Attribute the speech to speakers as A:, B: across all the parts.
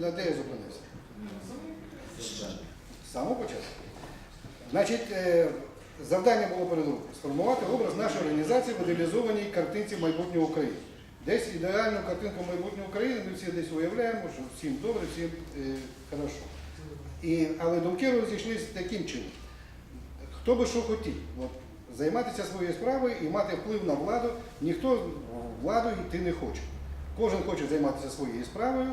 A: на де я зупинився? З самого початку. Значить, е, завдання було передумати сформувати образ нашої організації в ідеалізованій картинці майбутнього України. Десь ідеальну картинку майбутнього України ми всі десь уявляємо, що всім добре, всім е, хорошо. І, але думки розійшлися таким чином. Хто би що хотів, от, займатися своєю справою і мати вплив на владу, ніхто в владу йти не хоче. Кожен хоче займатися своєю справою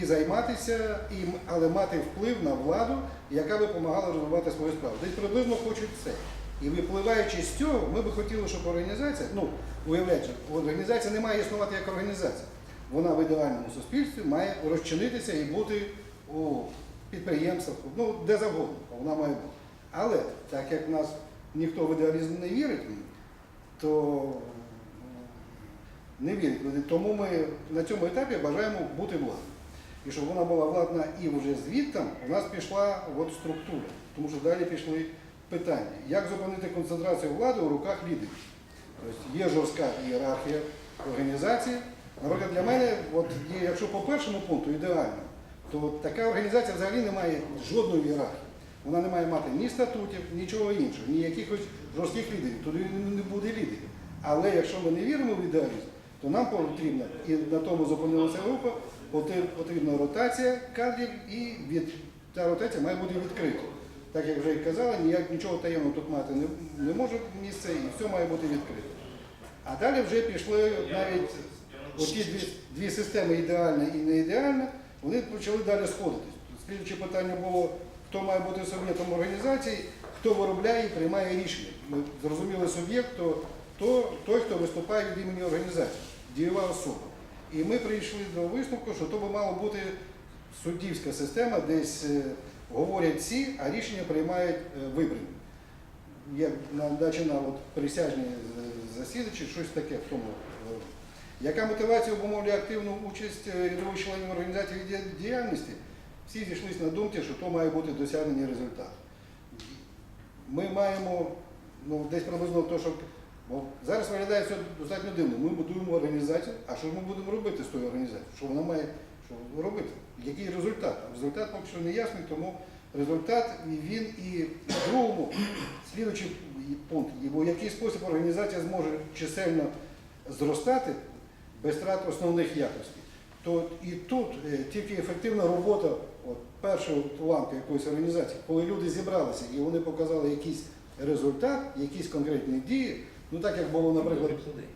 A: і займатися, і, але мати вплив на владу, яка би допомагала розвивати свою справу. Десь приблизно хочуть це. І випливаючи з цього, ми би хотіли, щоб організація, ну, уявляйте, організація не має існувати як організація. Вона в ідеальному суспільстві має розчинитися і бути у підприємствах, ну, де завгодно, вона має бути. Але так як в нас ніхто в ідеалізм не вірить, то не вірить. Тому ми на цьому етапі бажаємо бути владною. І щоб вона була владна і вже звідтам, у нас пішла от структура. Тому що далі пішли питання. Як зупинити концентрацію влади у руках лідерів? Тобто є жорстка ієрархія організації. Наприклад, для мене, от є, якщо по першому пункту ідеально, то така організація взагалі не має жодної ієрархії. Вона не має мати ні статутів, нічого іншого, ні якихось жорстких лідерів. Туди не буде лідерів. Але якщо ми не віримо в ідеалізм, то нам потрібно, і на тому зупинилася група, потрібна ротація кадрів, і від, ця ротація має бути відкрита. Так як вже і казали, ніяк нічого таємного тут мати не, не може місце, і все має бути відкрито. А далі вже пішли навіть оті дві, дві системи ідеальна і не ідеальна, вони почали далі сходитись. Слідуюче питання було, хто має бути суб'єктом організації, хто виробляє і приймає рішення. Ми зрозуміли суб'єкт, то, то той, хто виступає від імені організації, дієва особа. І ми прийшли до висновку, що то би мала бути суддівська система, десь е, говорять всі, а рішення приймають е, вибрані. Як на, от, присяжні е, засідачі, щось таке в тому. Яка мотивація обумовлює активну участь рядових членів організації діяльності? Всі зійшлися на думці, що то має бути досягнення результату. Ми маємо ну, десь приблизно то, що бо зараз виглядає все достатньо дивно. Ми будуємо організацію, а що ми будемо робити з тою організацією? Що вона має що робити? Який результат? Результат поки що не ясний, тому результат він і в другому слідуючий пункт, і в який спосіб організація зможе чисельно зростати без втрат основних якостей. То і тут е, тільки ефективна робота от, першого ланки якоїсь організації, коли люди зібралися і вони показали якийсь результат, якісь конкретні дії, ну так як було, наприклад,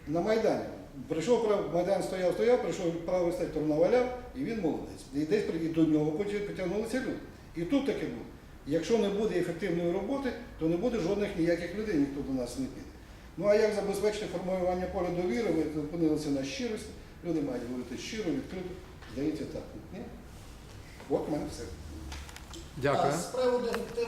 A: на Майдані. Прийшов прав- Майдан стояв, стояв, прийшов правий сектор наваляв, і він молодець. І десь і до нього потягнулися люди. І тут таке буде. Якщо не буде ефективної роботи, то не буде жодних ніяких людей, ніхто до нас не піде. Ну а як забезпечити формування поля довіри? Ви зупинилися на щирості. Люди мають говорити щиро, відкрито. Здається, так. Ні? От в мене все.
B: Дякую.
C: З приводу ефективності